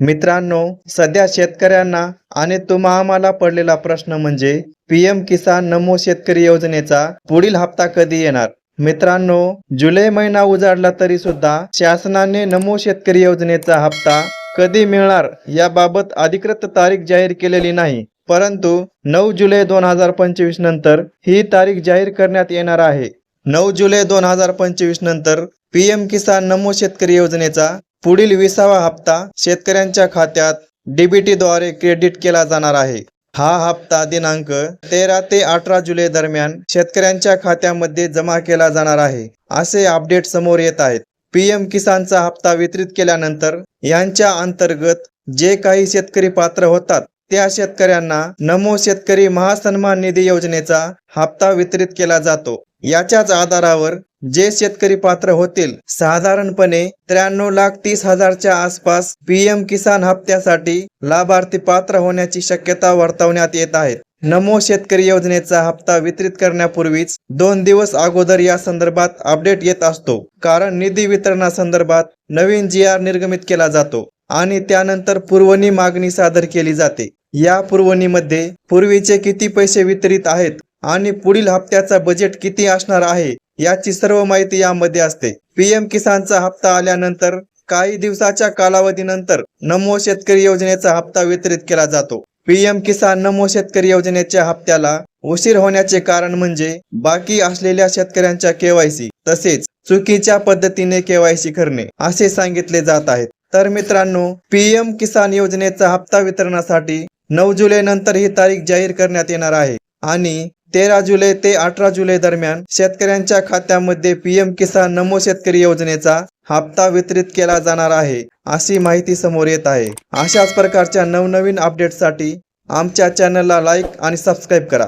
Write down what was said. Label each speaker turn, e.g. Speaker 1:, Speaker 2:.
Speaker 1: मित्रांनो सध्या शेतकऱ्यांना आणि तुम्हा आम्हाला पडलेला प्रश्न म्हणजे पीएम किसान नमो शेतकरी योजनेचा पुढील हप्ता कधी येणार? मित्रांनो जुलै महिना उजाडला तरी सुद्धा शासनाने नमो शेतकरी योजनेचा हप्ता कधी मिळणार याबाबत अधिकृत तारीख जाहीर केलेली नाही. परंतु नऊ जुलै दोन हजार पंचवीस नंतर ही तारीख जाहीर करण्यात येणार आहे. नऊ जुलै दोन हजार पंचवीस नंतर पीएम किसान नमो शेतकरी योजनेचा पुढील विसावा हप्ता शेतकऱ्यांच्या खात्यात डीबीटी द्वारे क्रेडिट केला जाणार आहे. हा हप्ता दिनांक तेरा ते अठरा जुलै दरम्यान शेतकऱ्यांच्या खात्यामध्ये जमा केला जाणार आहे असे अपडेट समोर येत आहेत. पीएम किसानचा हप्ता वितरित केल्यानंतर यांच्या अंतर्गत जे काही शेतकरी पात्र होतात त्या शेतकऱ्यांना नमो शेतकरी महासन्मान निधी योजनेचा हप्ता वितरित केला जातो. याच्याच आधारावर जे शेतकरी पात्र होतील साधारणपणे त्र्याण्णव लाख तीस हजारच्या आसपास पीएम किसान हप्त्यासाठी लाभार्थी पात्र होण्याची शक्यता वर्तवण्यात येत आहेत नमो शेतकरी योजनेचा हप्ता वितरित करण्यापूर्वीच दोन दिवस अगोदर या संदर्भात अपडेट येत असतो कारण निधी वितरणासंदर्भात नवीन जी आर निर्गमित केला जातो आणि त्यानंतर पुरवणी मागणी सादर केली जाते. या पुरवणीमध्ये पूर्वीचे किती पैसे वितरित आहेत आणि पुढील हप्त्याचा बजेट किती असणार आहे याची सर्व माहिती यामध्ये असते. पीएम किसानचा हप्ता आल्यानंतर काही दिवसाच्या कालावधीनंतर नमो शेतकरी योजनेचा हप्ता वितरित केला जातो. पीएम किसान नमो शेतकरी योजनेच्या हप्त्याला उशीर होण्याचे कारण म्हणजे बाकी असलेल्या शेतकऱ्यांच्या केवायसी तसेच चुकीच्या पद्धतीने केवायसी करणे असे सांगितले जात आहेत. तर मित्रांनो पीएम किसान योजनेचा हप्ता वितरणासाठी नऊ जुलै नंतर ही तारीख जाहीर करण्यात येणार आहे. आणि तेरा जुलै ते अठरा जुलै दरम्यान शेतकऱ्यांच्या खात्यामध्ये पीएम किसान नमो शेतकरी योजनेचा हप्ता वितरित केला जाणार आहे अशी माहिती समोर येत आहे. अशाच प्रकारच्या नवनवीन अपडेटसाठी आमच्या चॅनलला लाईक आणि सबस्क्राईब करा.